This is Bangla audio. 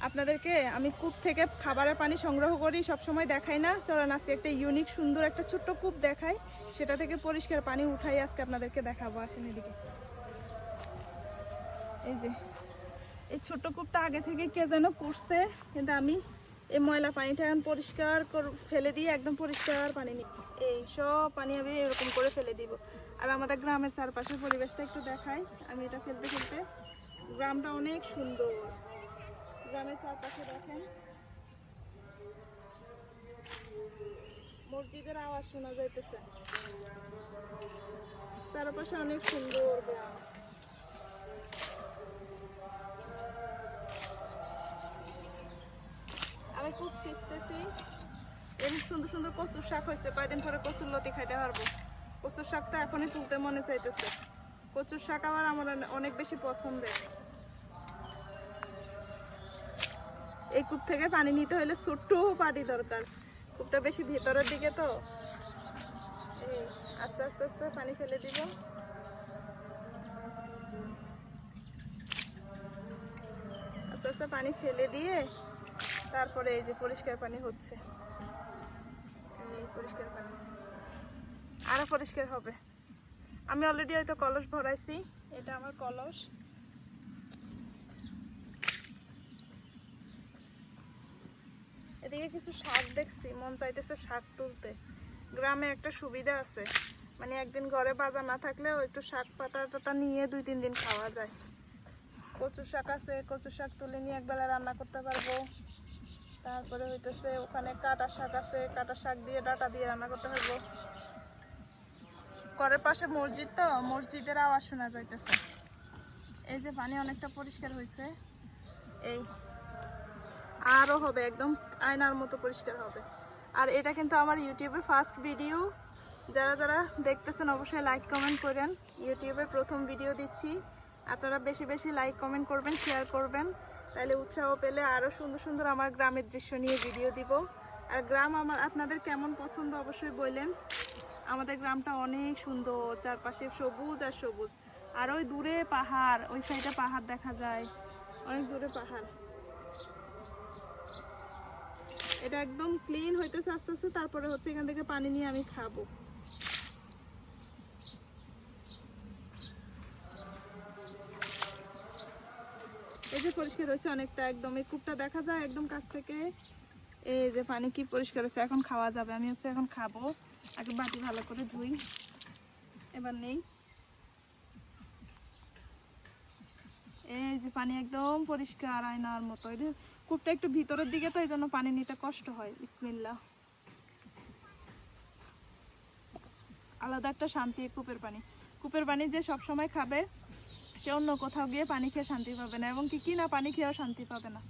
আপনাদেরকে আমি কূপ থেকে খাবারের পানি সংগ্রহ করি সব সময় দেখাই না। চলেন, আজকে একটা ইউনিক সুন্দর একটা ছোট্ট কূপ দেখাই। সেটা থেকে পরিষ্কার পানি উঠাই আজকে আপনাদেরকে দেখাবো। আসেন এদিকে। এই যে, এই ছোট্ট কূপটা আগে থেকে কে যেন করছে কিন্তু আমি এই ময়লা পানিটা এখন পরিষ্কার কর- ফেলে দিয়ে একদম পরিষ্কার পানি নিই এই সব পানি আমি এরকম করে ফেলে দিব। আর আমাদের গ্রামের চারপাশের পরিবেশটা একটু দেখাই। আমি এটা ফেলতে ফেলতে, গ্রামটা অনেক সুন্দর। গ্রামের চারপাশে দেখেন। মসজিদের আওয়াজ শোনা যাইতেছে। চারপাশে অনেক সুন্দর আমি খুব শিখতেছি এমনি সুন্দর সুন্দর কচুর শাক হয়েছে, কয়দিন পরে কচুর লতি খাইতে পারব। কচুর শাকটা এখনই তুলতে মনে চাইতেছে। কচুর শাক আমার আমার অনেক বেশি পছন্দের। এই কূপ থেকে পানি নিতে হলে ছোট্ট পানি দরকার। কূপটা বেশি ভেতরের দিকে তো। এই আস্তে আস্তে আস্তে পানি ফেলে দিব। আস্তে আস্তে পানি ফেলে দিয়ে তারপরে এই যে পরিষ্কার পানি হচ্ছে। এই পরিষ্কার পানি। আরও পরিষ্কার হবে। আমি অলরেডি হয়তো কলস ভরাইছি। এটা আমার কলস। এদিকে কিছু শাক দেখছি, মন চাইতেছে শাক তুলতে। গ্রামে একটা সুবিধা আছে মানে একদিন ঘরে বাজার না থাকলেও একটু শাক পাতা টাতা নিয়ে দুই তিন দিন খাওয়া যায়। কচু শাক আছে কচু শাক তুলে নিয়ে একবেলা রান্না করতে পারব। তারপরে হইতেছে ওখানে কাটা শাক আছে, কাটা শাক দিয়ে ডাটা দিয়ে রান্না করতে পারব। ঘরের পাশে মসজিদ তো, মসজিদের আওয়াজ শোনা যাইতেছে। এই যে পানি অনেকটা পরিষ্কার হয়েছে এই আরও হবে, একদম আয়নার মতো পরিষ্কার হবে। আর এটা কিন্তু আমার ইউটিউবে ফার্স্ট ভিডিও যারা যারা দেখতেছেন, অবশ্যই লাইক কমেন্ট করেন। ইউটিউবে প্রথম ভিডিও দিচ্ছি। আপনারা বেশি বেশি লাইক কমেন্ট করবেন শেয়ার করবেন। তাহলে উৎসাহ পেলে আরও সুন্দর সুন্দর আমার গ্রামের দৃশ্য নিয়ে ভিডিও দিব। আর গ্রাম আমার, আপনাদের কেমন পছন্দ অবশ্যই বললেন আমাদের গ্রামটা অনেক সুন্দর, চারপাশে সবুজ আর সবুজ। আর ওই দূরে পাহাড়, ওই সাইডে পাহাড় দেখা যায়। অনেক দূরে পাহাড়। এটা একদম ক্লিন হইতেছে, আস্তে আস্তে। তারপরে হচ্ছে এখান থেকে পানি নিয়ে আমি খাব। এই যে পরিষ্কার হয়েছে অনেকটা, একদম। এই কূপটা দেখা যায় একদম কাছ থেকে। এই যে পানি কি পরিষ্কার হয়েছে, এখন খাওয়া যাবে। আমি হচ্ছে এখন খাব। আগে বাটি ভালো করে ধুই। এবার নেই। এই যে পানি একদম পরিষ্কার আয়নার মতো। যে কূপটা একটু ভিতরের দিকে তো, এই জন্য পানি নিতে কষ্ট হয়। বিসমিল্লা আলাদা একটা শান্তি, কূপের পানি। কূপের পানি যে সব সময় খাবে, সে অন্য কোথাও গিয়ে পানি খেয়ে শান্তি পাবে না। এবং কি কি না পানি খেয়েও শান্তি পাবে না।